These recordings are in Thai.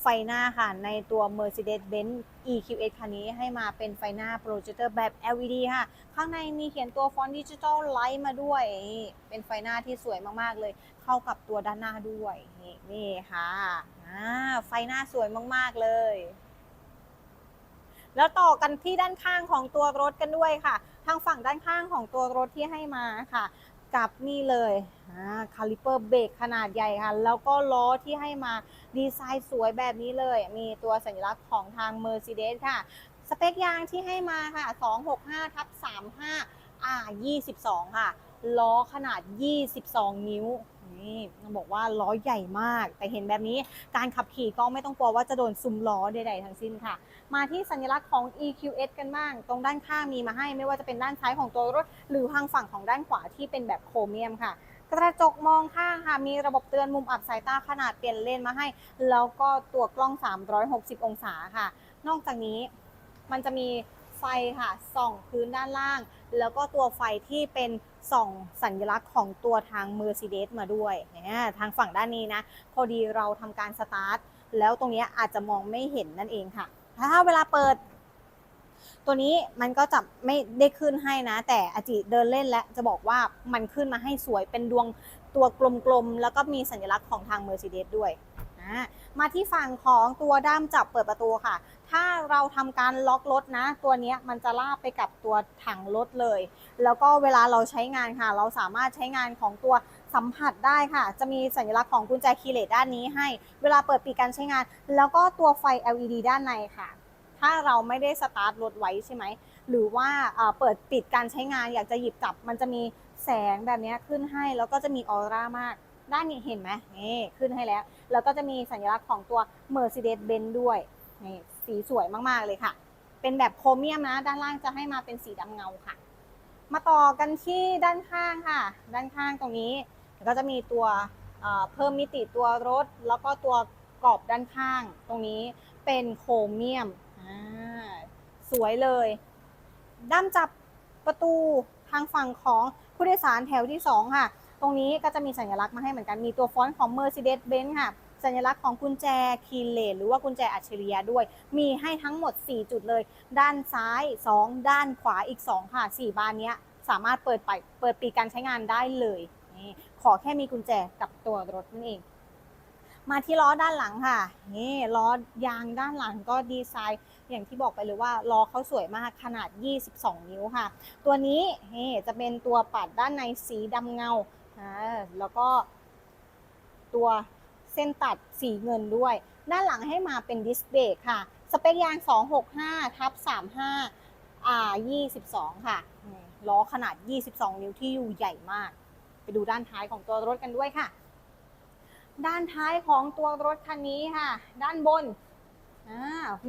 ไฟหน้าค่ะ ในตัว Mercedes-Benz EQS คันนี้ให้มาเป็นไฟหน้าโปรเจคเตอร์แบบ LED ค่ะ ข้างในมีเขียนตัวฟอนต์ดิจิทัลไลท์มาด้วย เป็นไฟหน้าที่สวยมากๆเลย เข้ากับตัวด้านหน้าด้วย นี่ค่ะไฟหน้าสวยมากๆเลย แล้วต่อกันที่ด้านข้างของตัวรถกันด้วยค่ะ ทางฝั่งด้านข้างของตัวรถที่ให้มาค่ะ กับนี่เลยคาลิเปอร์เบรกขนาดใหญ่ค่ะ แล้วก็ล้อที่ให้มาดีไซน์สวยแบบนี้เลย มีตัวสัญลักษณ์ของทาง Mercedes ค่ะ สเปคยางที่ให้มาค่ะ 265ทับ35อ่า22 ค่ะ ล้อขนาด 22 นิ้ว นี่บอกว่าล้อใหญ่มาก แต่เห็นแบบนี้การขับขี่ก็ไม่ต้องกลัวว่าจะโดนซุมล้อใดๆทั้งสิ้นค่ะ มาที่สัญลักษณ์ของ EQS กันบ้าง ตรงด้านข้างมีมาให้ ไม่ว่าจะเป็นด้านซ้ายของตัวรถ หรือทางฝั่งของด้านขวาที่เป็นแบบโครเมียมค่ะกระจกมองข้างค่ะมีระบบเตือนมุมอับสายตาขนาดเปลี่ยนเลนมาให้ แล้วก็ตัวกล้อง 360 องศาค่ะ นอกจากนี้มันจะมีไฟค่ะส่องพื้นด้านล่าง แล้วก็ตัวไฟที่เป็น ส่องสัญลักษณ์ของตัวทาง Mercedes มาด้วยนี่ยทางฝั่งด้านนี้นะ พอดีเราทำการสตาร์ท แล้วตรงนี้อาจจะมองไม่เห็นนั่นเองค่ะ ถ้าเวลาเปิด ตัวนี้มันก็จะไม่ได้ขึ้นให้นะ แต่อาจิเดินเล่นและจะบอกว่ามันขึ้นมาให้สวยเป็นดวงตัวกลมๆ แล้วก็มีสัญลักษณ์ของทาง Mercedes ด้วย มาที่ฝั่งของตัวด้ามจับเปิดประตูค่ะ ถ้าเราทำการล็อกรถนะ ตัวนี้มันจะลาบไปกับตัวถังรถเลย แล้วก็เวลาเราใช้งานค่ะ เราสามารถใช้งานของตัวสัมผัสได้ค่ะ จะมีสัญลักษณ์ของกุญแจคีย์เลสด้านนี้ให้ เวลาเปิดปิดการใช้งาน แล้วก็ตัวไฟ LED ด้านในค่ะ ถ้าเราไม่ได้สตาร์ทรถไว้ใช่ไหม หรือว่าเปิดปิดการใช้งานอยากจะหยิบจับ มันจะมีแสงแบบนี้ขึ้นให้ แล้วก็จะมีออร่ามาก ด้านนี้เห็นไหมนี่ขึ้นให้แล้ว แล้วก็จะมีสัญลักษณ์ของตัว Mercedes-Benz ด้วยนี่สีสวยมากๆเลยค่ะ เป็นแบบโครเมียมนะ ด้านล่างจะให้มาเป็นสีดำเงาค่ะ มาต่อกันที่ด้านข้างค่ะ ด้านข้างตรงนี้ก็จะมีตัวเพิ่มมิติตัวรถ แล้วก็ตัวกรอบด้านข้าง ตรงนี้เป็นโครเมียมสวยเลย ด้ามจับประตูทางฝั่งของผู้โดยสารแถวที่ 2 ค่ะ รงนี้ก็จะมีสัญลักษณ์มาให้เหมือนกันมีตัวฟอนต์ของ Mercedes-Benz ค่ะ สัญลักษณ์ของกุญแจคีเลสหรือว่ากุญแจอัจฉริยะด้วย มีให้ทั้งหมด 4 จุดเลย ด้านซ้าย 2 ด้านขวาอีก 2 ค่ะ 4 บานนี้สามารถเปิดไปเปิดปีการใช้งานได้เลยนี่ขอแค่มีกุญแจกับตัวรถนั่นเอง มาที่ล้อด้านหลังค่ะนี่ล้อยางด้านหลังก็ดีไซน์อย่างที่บอกไปเลยว่าล้อเขาสวยมากขนาด 22 นิ้วค่ะ ตัวนี้นี่จะเป็นตัวปัดด้านในสีดำเงา อ่าแล้วก็ตัวเส้นตัดสีเงินด้วย ด้านหลังให้มาเป็นดิสเบรกค่ะ สเปคยาง 265ทับ35อ่า22 ค่ะอืมล้อขนาด 22 นิ้วที่อยู่ใหญ่มาก ไปดูด้านท้ายของตัวรถกันด้วยค่ะ ด้านท้ายของตัวรถคันนี้ค่ะ ด้านบน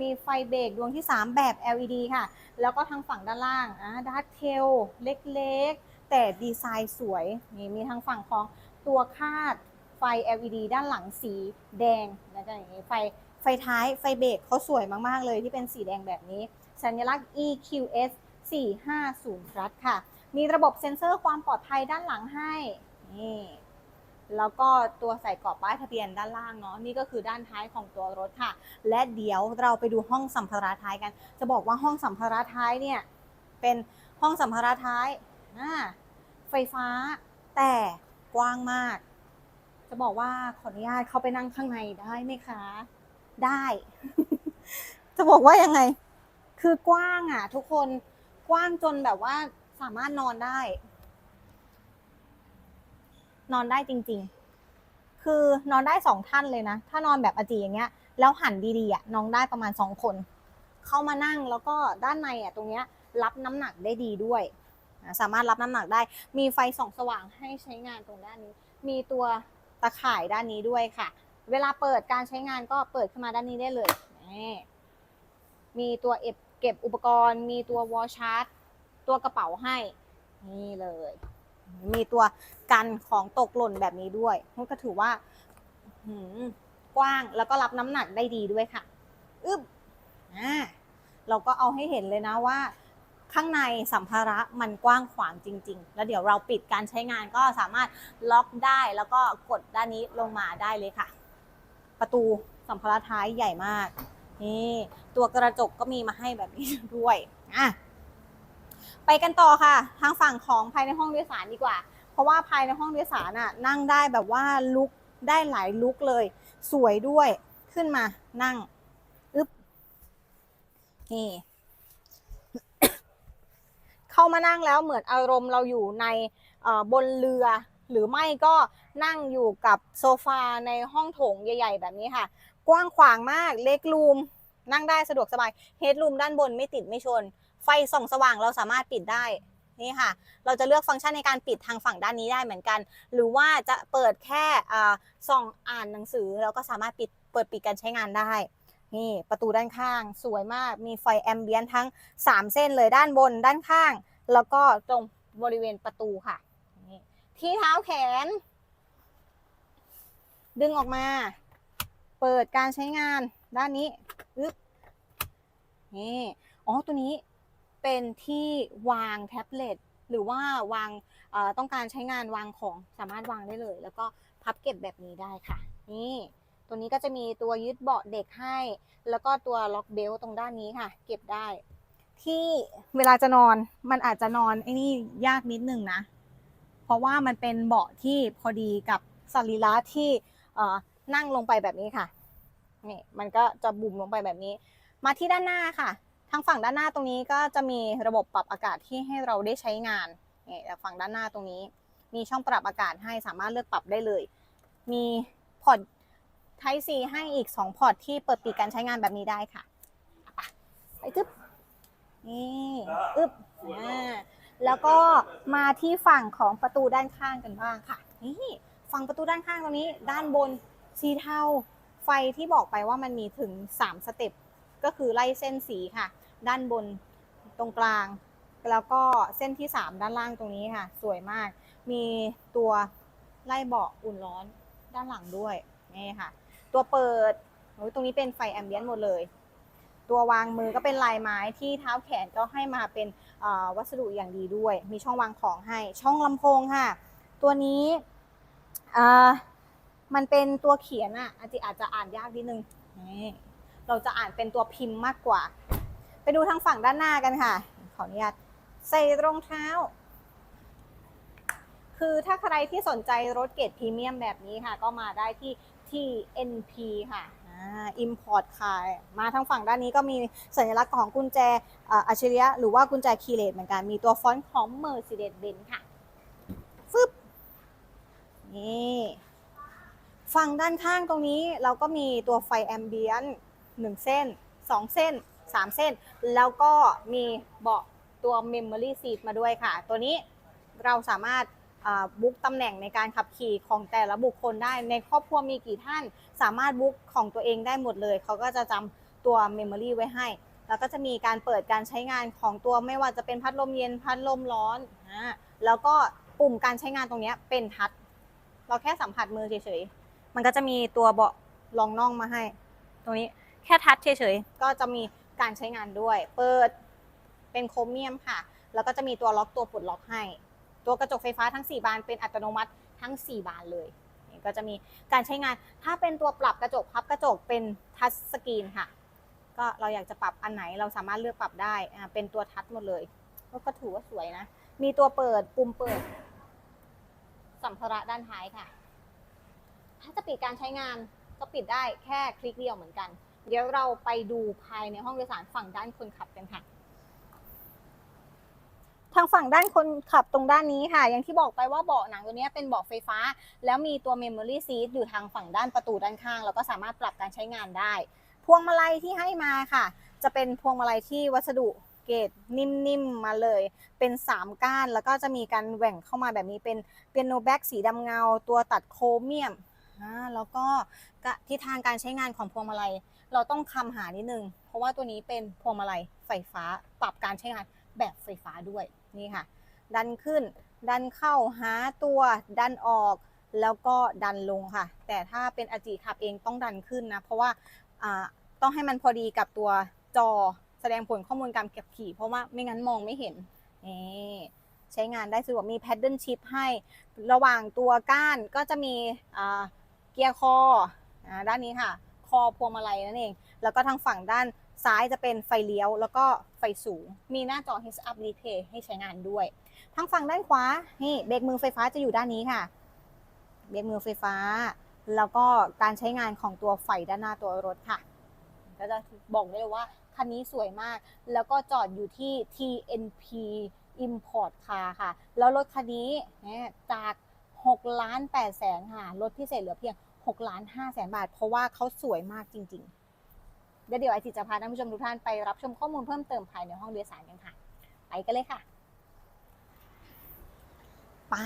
มีไฟเบรกดวงที่ 3 แบบ LED ค่ะ แล้วก็ทางฝั่งด้านล่างอ่าดัตเทลเล็ก แต่ดีไซน์สวยนี่มีทางฝั่งของตัวคาดไฟ LED ด้านหลังสีแดงนะจ๊ะอย่างนี้ไฟไฟท้ายไฟเบรกเขาสวยมาก ๆ เลยที่เป็นสีแดงแบบนี้ สัญลักษณ์ EQS 450 plus ค่ะ มีระบบเซ็นเซอร์ความปลอดภัยด้านหลังให้นี่แล้วก็ตัวใส่กรอบป้ายทะเบียนด้านล่างเนาะนี่ก็คือด้านท้ายของตัวรถค่ะ และเดี๋ยวเราไปดูห้องสัมภาระท้ายกัน จะบอกว่าห้องสัมภาระท้ายเนี่ยเป็นห้องสัมภาระท้ายอ่า ไฟฟ้า แต่กว้างมาก จะบอกว่าขออนุญาตเข้าไปนั่งข้างในได้ไหมคะ ได้ จะบอกว่ายังไง คือกว้างอะ ทุกคนกว้างจนแบบว่าสามารถนอนได้ นอนได้จริง ๆ คือนอนได้สองท่านเลยนะ ถ้านอนแบบอาจีอย่างเงี้ย แล้วหันดีๆอะนอนได้ประมาณสองคน เข้ามานั่งแล้วก็ด้านในอะตรงเนี้ย รับน้ำหนักได้ดีด้วย สามารถรับน้ำหนักได้ มีไฟส่องสว่างให้ใช้งานตรงด้านนี้ มีตัวตะข่ายด้านนี้ด้วยค่ะ เวลาเปิดการใช้งานก็เปิดขึ้นมาด้านนี้ได้เลย มีตัวเอฟเก็บอุปกรณ์ มีตัววอลชาร์จ ตัวกระเป๋าให้ นี่เลย มีตัวกันของตกหล่นแบบนี้ด้วยมันก็ถือว่าหืมกว้างแล้วก็รับน้ำหนักได้ดีด้วยค่ะ อึ๊บอ่าเราก็เอาให้เห็นเลยนะว่า ข้างในสัมภาระมันกว้างขวางจริง ๆ แล้วเดี๋ยวเราปิดการใช้งานก็สามารถล็อกได้แล้วก็กดด้านนี้ลงมาได้เลยค่ะปประตูสัมภาระท้ายใหญ่มากนี่ตัวกระจกก็มีมาให้แบบนี้ด้วยอะไปกันต่อค่ะ ทางฝั่งของภายในห้องโดยสารดีกว่า เพราะว่าภายในห้องโดยสารน่ะนั่งได้แบบว่าลุกได้หลายลุกเลย สวยด้วยขึ้นมานั่งอึ๊บนี่ เข้ามานั่งแล้วเหมือนอารมณ์เราอยู่ในบนเรือหรือไม่ก็นั่งอยู่กับโซฟาในห้องโถงใหญ่ ๆ แบบนี้ค่ะ กว้างขวางมากเล็กรูม นั่งได้สะดวกสบายเฮดรูมด้านบนไม่ติดไม่ชน ไฟส่องสว่างเราสามารถปิดได้นี่ค่ะ เราจะเลือกฟังก์ชันในการปิดทางฝั่งด้านนี้ได้เหมือนกัน หรือว่าจะเปิดแค่อ่าส่องอ่านหนังสือเราก็สามารถปิดเปิดปิดการใช้งานได้ นี่ประตูด้านข้างสวยมากมีไฟแอมเบียนทั้ง 3 เส้นเลยด้านบนด้านข้าง แล้วก็ตรงบริเวณประตูค่ะนี่ที่เท้าแขน ดึงออกมา เปิดการใช้งานด้านนี้อึ๊บนี่อ๋อตัวนี้เป็นที่วางแท็บเล็ตหรือว่าวางต้องการใช้งานวางของสามารถวางได้เลย แล้วก็พับเก็บแบบนี้ได้ค่ะ นี่ ตัวนี้ก็จะมีตัวยึดเบาะเด็กให้ แล้วก็ตัวล็อกเบลต์ตรงด้านนี้ค่ะ เก็บได้ ที่เวลาจะนอนมันอาจจะนอนไอ้นี่ยากนิดนึงนะ เพราะว่ามันเป็นเบาะที่พอดีกับสรีระที่นั่งลงไปแบบนี้ค่ะนี่มันก็จะบุ่มลงไปแบบนี้ มาที่ด้านหน้าค่ะ ทางฝั่งด้านหน้าตรงนี้ก็จะมีระบบปรับอากาศที่ให้เราได้ใช้งานนี่แต่ฝั่งด้านหน้าตรงนี้ มีช่องปรับอากาศให้สามารถเลือกปรับได้เลย มีพอร์ต Type C ให้อีก 2 พอร์ตที่เปิดปิดการใช้งานแบบนี้ได้ค่ะไปไปจึ๊บนี่อึ๊บอ่าแล้วก็มาที่ฝั่งของประตูด้านข้างกันบ้างค่ะ นี่ฝั่งประตูด้านข้างตรงนี้ ด้านบนสีเทาไฟที่บอกไปว่ามันมีถึง 3 สเต็ปก็คือไล่เส้นสีค่ะ ด้านบนตรงกลาง แล้วก็เส้นที่ 3 ด้านล่างตรงนี้ค่ะ สวยมาก มีตัวไล่เบาะอุ่นร้อนด้านหลังด้วยนี่ค่ะ ตัวเปิดตรงนี้เป็นไฟแอมเบียนต์หมดเลย ตัววางมือก็เป็นลายไม้ที่เท้าแขนก็ให้มาเป็นวัสดุอย่างดีด้วย มีช่องวางของให้ ช่องลำโพงค่ะ ตัวนี้มันเป็นตัวเขียนอะอาจจะอาจจะอ่านยากนิดนึง เราจะอ่านเป็นตัวพิมพ์มากกว่า ไปดูทางฝั่งด้านหน้ากันค่ะ ขออนุญาตใส่รองเท้า คือถ้าใครที่สนใจรถเกรดพรีเมียมแบบนี้ค่ะ ก็มาได้ที่ ที่ NP ค่ะอ่า Import ค่ะมาทางฝั่งด้านนี้ก็มีสัญลักษณ์ของกุญแจอัจฉริยะหรือว่ากุญแจคีเลสเหมือนกัน มีตัวฟอนต์ของ Mercedes-Benz ค่ะฟึบนี่ฝั่งด้านข้างตรงนี้เราก็มีตัวไฟแอมเบียนหนึ่งเส้นสองเส้นสามเส้น แล้วก็มีเบาะตัว Memory Seat มาด้วยค่ะ ตัวนี้เราสามารถ บุ๊กตำแหน่งในการขับขี่ของแต่ละบุคคลได้ในครอบครัวมีกี่ท่าน สามารถบุ๊กของตัวเองได้หมดเลยเขาก็จะจำตัว Memory ไว้ให้ แล้วก็จะมีการเปิดการใช้งานของตัวไม่ว่าจะเป็นพัดลมเย็นพัดลมร้อนอ่าแล้วก็ปุ่มการใช้งานตรงนี้เป็นทัชเราแค่สัมผัสมือเฉยๆมันก็จะมีตัวเบาะรองน่องมาให้ ตรงนี้แค่ทัชเฉยๆก็จะมีการใช้งานด้วย เปิดเป็นโครเมียมค่ะ แล้วก็จะมีตัวล็อกตัวปลดล็อกให้ ตัวกระจกไฟฟ้าทั้ง 4 บานเป็นอัตโนมัติทั้ง 4 บานเลย ก็จะมีการใช้งาน ถ้าเป็นตัวปรับกระจกพับกระจกเป็นทัชสกรีนค่ะ ก็เราอยากจะปรับอันไหนเราสามารถเลือกปรับได้ เป็นตัวทัชหมดเลย ก็ถือว่าสวยนะ มีตัวเปิดปุ่มเปิด สัมภาระด้านท้ายค่ะ ถ้าจะปิดการใช้งานก็ปิดได้แค่คลิกเดียวเหมือนกัน เดี๋ยวเราไปดูภายในห้องโดยสารฝั่งด้านคนขับกันค่ะางฝั่งด้านคนขับตรงด้านนี้ค่ะ อย่างที่บอกไปว่าเบาะหนังตัวนี้เป็นเบาะไฟฟ้า แล้วมีตัว Memory Seat อยู่ทางฝั่งด้านประตูด้านข้าง แล้วก็สามารถปรับการใช้งานได้ พวงมาลัยที่ให้มาค่ะ จะเป็นพวงมาลัยที่วัสดุเกรดนิ่มๆมาเลย เป็น 3 ก้าน แล้วก็จะมีการแหว่งเข้ามาแบบนี้เป็นเปียโนแบ็กสีดำเงา ตัวตัดโครเมียมแล้วก็ทิศทางการใช้งานของพวงมาลัย เราต้องคำหานิดนึง เพราะว่าตัวนี้เป็นพวงมาลัยไฟฟ้าปรับการใช้งานแบบไฟฟ้าด้วย นี่ค่ะ ดันขึ้น ดันเข้าหาตัว ดันออก แล้วก็ดันลงค่ะ แต่ถ้าเป็นอาจิขับเองต้องดันขึ้นนะ เพราะว่าต้องให้มันพอดีกับตัวจอแสดงผลข้อมูลการขับขี่ เพราะว่าไม่งั้นมองไม่เห็นนี่ใช้งานได้สะดวกมีแพดเดิลชิพให้ระหว่างตัวก้านก็จะมีเกียร์คออด้านนี้ค่ะ คอพวงมาลัยนั่นเอง แล้วก็ทางฝั่งด้าน ซ้ายจะเป็นไฟเลี้ยวแล้วก็ไฟสูง มีหน้าจอ Heads Up Display ให้ใช้งานด้วยทางฝั่งด้านขวานี่เบรกมือไฟฟ้าจะอยู่ด้านนี้ค่ะ เบรกมือไฟฟ้า แล้วก็การใช้งานของตัวไฟด้านหน้าตัวรถค่ะก็จะบอกได้เลยว่าคันนี้สวยมาก แล้วก็จอดอยู่ที่ TNP Import Car ค่ะ แล้วรถคันนี้จาก6ล้าน8แสนค่ะลดพิเศษเหลือเพียง6ล้าน5แสนบาท เพราะว่าเขาสวยมากจริง ๆ ดี๋ยวเดี๋ยวไอจิจะพาท่านผู้ชมทุกท่านไปรับชมข้อมูลเพิ่มเติมภายในห้องโดยสารกันค่ะ ไปกันเลยค่ะ ไป